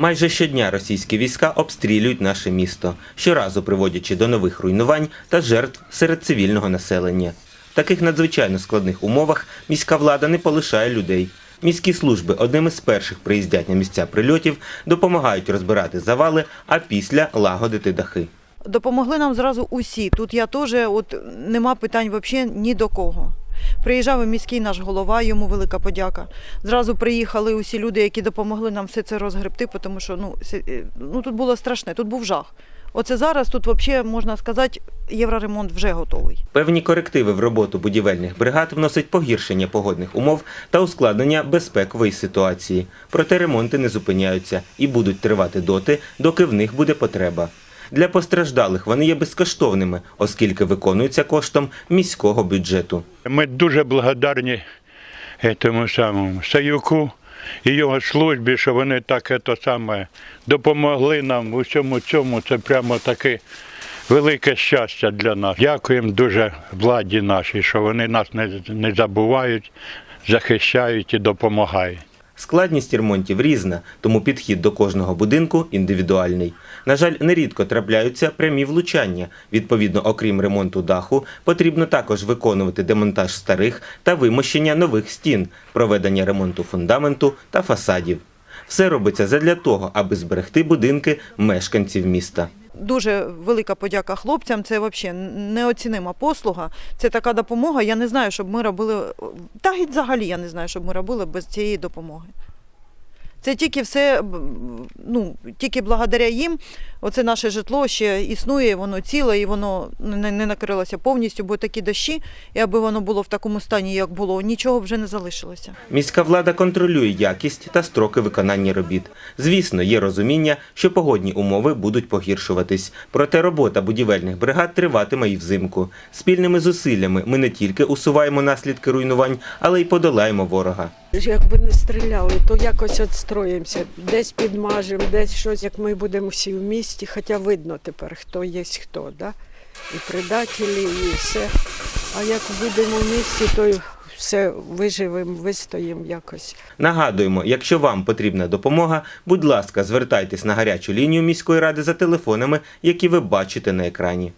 Майже щодня російські війська обстрілюють наше місто, щоразу приводячи до нових руйнувань та жертв серед цивільного населення. В таких надзвичайно складних умовах міська влада не полишає людей. Міські служби одним із перших приїздять на місця прильотів, допомагають розбирати завали, а після лагодити дахи. Допомогли нам зразу усі. Тут я теж от нема питань взагалі ні до кого. Приїжджав і міський наш голова, йому велика подяка. Зразу приїхали усі люди, які допомогли нам все це розгребти, тому що ну, е, ну, тут було страшне, тут був жах. Оце зараз тут взагалі, можна сказати, євроремонт вже готовий. Певні корективи в роботу будівельних бригад вносить погіршення погодних умов та ускладнення безпекової ситуації. Проте ремонти не зупиняються і будуть тривати доти, доки в них буде потреба. Для постраждалих вони є безкоштовними, оскільки виконуються коштом міського бюджету. Ми дуже благодарні тому самому Саюку і його службі, що вони так це саме допомогли нам у всьому цьому. Це прямо таке велике щастя для нас. Дякуємо дуже владі нашій, що вони нас не забувають, захищають і допомагають. Складність ремонтів різна, тому підхід до кожного будинку індивідуальний. На жаль, нерідко трапляються прямі влучання. Відповідно, окрім ремонту даху, потрібно також виконувати демонтаж старих та вимощення нових стін, проведення ремонту фундаменту та фасадів. Все робиться задля того, аби зберегти будинки мешканців міста. Дуже велика подяка хлопцям. Це взагалі неоцінима послуга. Це така допомога. Я не знаю, щоб ми робили. Та й взагалі я не знаю, щоб ми робили без цієї допомоги. Це тільки все, ну, тільки благодаря їм, оце наше житло ще існує, воно ціле і воно не, не накрилося повністю, бо такі дощі, і аби воно було в такому стані, як було, нічого вже не залишилося. Міська влада контролює якість та строки виконання робіт. Звісно, є розуміння, що погодні умови будуть погіршуватись. Проте робота будівельних бригад триватиме і взимку. Спільними зусиллями ми не тільки усуваємо наслідки руйнувань, але й подолаємо ворога. Якби не стріляли, то якось відстроїмося. Десь підмажемо, десь щось, як ми будемо всі в місті, хоча видно тепер, хто є хто, да? і предателі, і все. А як будемо в місті, то все виживемо, вистоїмо якось. Нагадуємо, якщо вам потрібна допомога, будь ласка, звертайтесь на гарячу лінію міської ради за телефонами, які ви бачите на екрані.